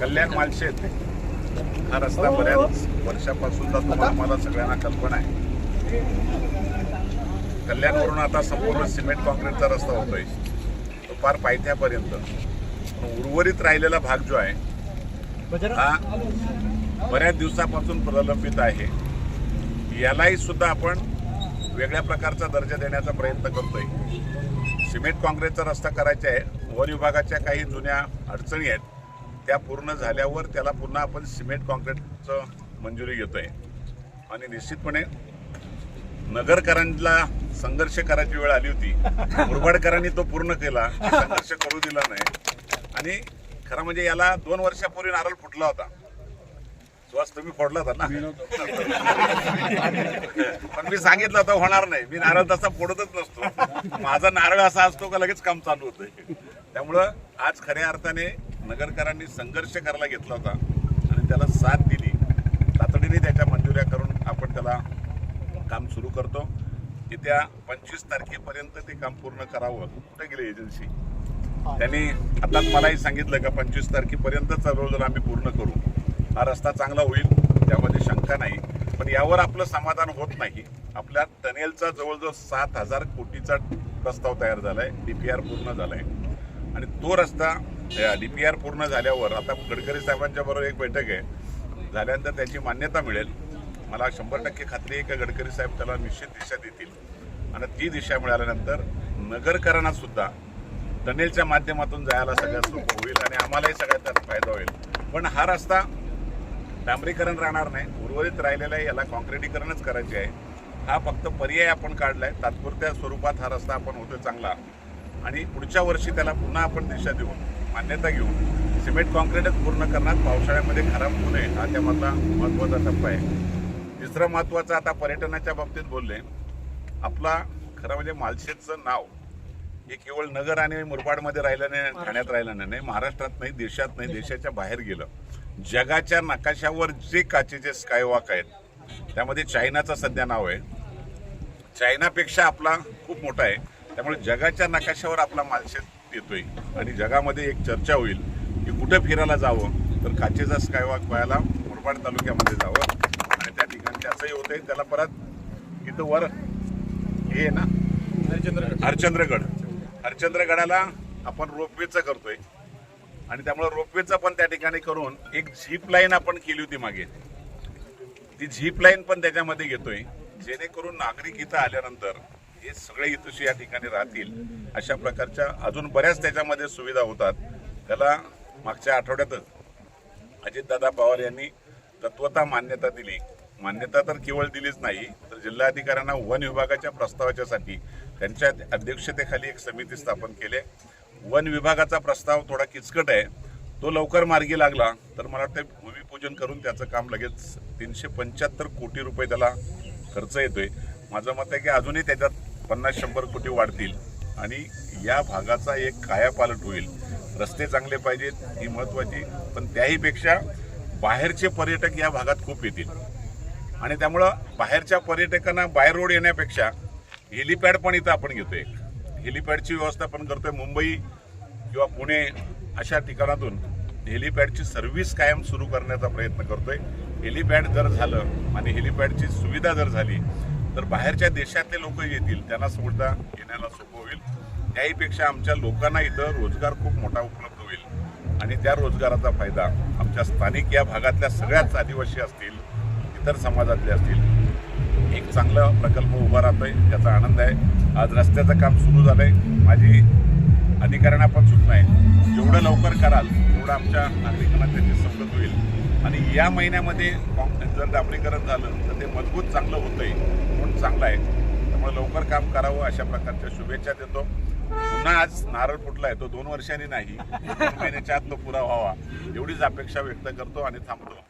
कल्याण मालशेत. हा रस्ता बऱ्याच वर्षापासूनचा तुम्हाला सगळ्यांना कल्पना आहे. कल्याणवरून आता संपूर्ण सिमेंट कॉन्क्रीटचा रस्ता होतोय. तो पार पायथ्यापर्यंत. पण उर्वरित राहिलेला भाग जो आहे हा बऱ्याच दिवसापासून प्रलंबित आहे. यालाही सुद्धा आपण वेगळ्या प्रकारचा दर्जा देण्याचा प्रयत्न करतोय. सिमेंट काँक्रीटचा रस्ता करायचा आहे वन विभागाच्या काही जुन्या अडचणी आहेत त्या पूर्ण झाल्यावर त्याला पुन्हा आपण सिमेंट काँक्रीटचं मंजुरी घेतोय आणि निश्चितपणे नगरकरांना संघर्ष करायची वेळ आली होती. मुरबाडकरांनी तो पूर्ण केला संघर्ष करू दिला नाही. आणि खरं म्हणजे याला दोन वर्षापूर्वी नारळ फुटला होता. सुहास तुम्ही फोडला होता ना? पण मी सांगितलं होतं होणार नाही. मी नारळ तसा फोडतच नसतो. माझा नारळ असा असतो का लगेच काम चालू होतंय. त्यामुळं आज खऱ्या अर्थाने नगरकरांनी संघर्ष करायला घेतला होता आणि त्याला साथ दिली. तातडीने त्याच्या मंजुऱ्या करून आपण त्याला काम सुरू करतो. येत्या पंचवीस तारखेपर्यंत ते काम पूर्ण करावं. कुठे गेले एजन्सी त्यांनी आता मलाही सांगितलं का पंचवीस तारखेपर्यंत जवळजवळ आम्ही पूर्ण करू. हा रस्ता चांगला होईल त्यामध्ये शंका नाही. पण यावर आपलं समाधान होत नाही. आपल्या टनेलचा जवळजवळ सात हजार कोटीचा प्रस्ताव तयार झाला आहे डी पी आर पूर्ण झाला आहे आणि तो रस्ता डी पी आर पूर्ण झाल्यावर आता गडकरी साहेबांच्या बरोबर एक बैठक आहे. झाल्यानंतर त्याची मान्यता मिळेल. मला शंभर टक्के खात्री आहे की गडकरी साहेब त्याला निश्चित दिशा देतील. आणि ती दिशा मिळाल्यानंतर नगरकरांना सुद्धा टनेलच्या माध्यमातून जायला सगळ्यात सोपं होईल आणि आम्हालाही सगळ्यात त्याचा फायदा होईल. पण हा रस्ता डांबरीकरण राहणार नाही. उर्वरित राहिलेला आहे याला कॉन्क्रिटीकरणच करायचे आहे. हा फक्त पर्याय आपण काढला आहे तात्पुरत्या स्वरूपात हा रस्ता आपण होतो चांगला. आणि पुढच्या वर्षी त्याला पुन्हा आपण दिशा देऊन मान्यता घेऊन सिमेंट कॉन्क्रीटच पूर्ण करणार. पावसाळ्यामध्ये खराब होऊ नये. हा त्यामधला महत्त्वाचा टप्पा आहे. तिसरं महत्त्वाचं आता पर्यटनाच्या बाबतीत बोलले. आपला खरं म्हणजे मालशेजचं नाव हे केवळ नगर आणि मुरबाडमध्ये राहिलं नाही ठाण्यात राहिलं नाही महाराष्ट्रात नाही देशात नाही देशाच्या बाहेर गेलं. जगाच्या नकाशावर जे काचेचे स्कायवॉक आहेत त्यामध्ये चायनाचं सध्या नाव आहे. चायनापेक्षा आपला खूप मोठा आहे. त्यामुळे जगाच्या नकाशावर आपला मालशेत येतोय. आणि जगामध्ये एक चर्चा होईल की कुठे फिरायला जावं तर काचेचा स्कायवॉक पाहायला मुरबाड तालुक्यामध्ये जावं. आणि त्या ठिकाणी त्याचंही होतंय. त्याला परत इथं वर हे आहे ना? हरचंद्रगड हरचंद्रगडाला आपण रोपवेचं करतोय. आणि त्यामुळे रोपवेचं पण त्या ठिकाणी करून एक झीप लाईन आपण केली होती मागे. ती झीप लाईन पण त्याच्यामध्ये घेतोय. जेणेकरून नागरिक इथं आल्यानंतर हे सगळे इथंशी या ठिकाणी राहतील. अशा प्रकारच्या अजून बऱ्याच त्याच्यामध्ये सुविधा होतात. त्याला मागच्या आठवड्यातच अजितदादा पवार यांनी तत्वता मान्यता दिली. मान्यता तर केवळ दिलीच नाही तर जिल्हाधिकाऱ्यांना वन विभागाच्या प्रस्तावाच्यासाठी त्यांच्या अध्यक्षतेखाली एक समिती स्थापन केली. आहे. वन विभागाचा प्रस्ताव थोडा किचकट आहे. तो लवकर मार्गी लागला तर मला वाटतं भूमिपूजन करून त्याचं काम लगेच तीनशे पंच्याहत्तर कोटी रुपये त्याला खर्च येतोय. माझं मत आहे की अजूनही त्याच्यात पन्नास शंभर कोटी वाढतील आणि या भागाचा एक कायापालट होईल. रस्ते चांगले पाहिजेत ही महत्वाची. पण त्याहीपेक्षा बाहेरचे पर्यटक या भागात खूप येतील. आणि त्यामुळं बाहेरच्या पर्यटकांना बाय रोड येण्यापेक्षा हेलिपॅड पण इथं आपण घेतोय. हेलिपॅडची व्यवस्था पण करतोय मुंबई किंवा पुणे अशा ठिकाणातून. हेलिपॅडची सर्व्हिस कायम सुरू करण्याचा प्रयत्न करतोय. हेलिपॅड जर झालं आणि हेलिपॅडची सुविधा जर झाली तर बाहेरच्या देशातले लोक येतील त्यांना सुद्धा येण्याला सोपं होईल. त्याहीपेक्षा आमच्या लोकांना इथं रोजगार खूप मोठा उपलब्ध होईल. आणि त्या रोजगाराचा फायदा आमच्या स्थानिक या भागातल्या सगळ्याच आदिवासी असतील इतर समाजातले असतील एक चांगला प्रकल्प उभा राहतोय त्याचा आनंद आहे. आज रस्त्याचं काम सुरू झालंय. माझी अधिकाऱ्यांना पण सूचना आहे. जेवढं लवकर कराल तेवढं आमच्या नागरिकांना त्याची सवलत होईल. आणि या महिन्यामध्ये जर डांबरीकरण झालं तर ते मजबूत चांगलं होतंय म्हणून चांगलं आहे. त्यामुळे लवकर काम करावं अशा प्रकारच्या शुभेच्छा देतो. पुन्हा आज नारळ फुटलाय तो दोन वर्षांनी नाही दोन महिन्याच्या आत तो पुरा व्हावा. एवढीच अपेक्षा व्यक्त करतो आणि थांबतो.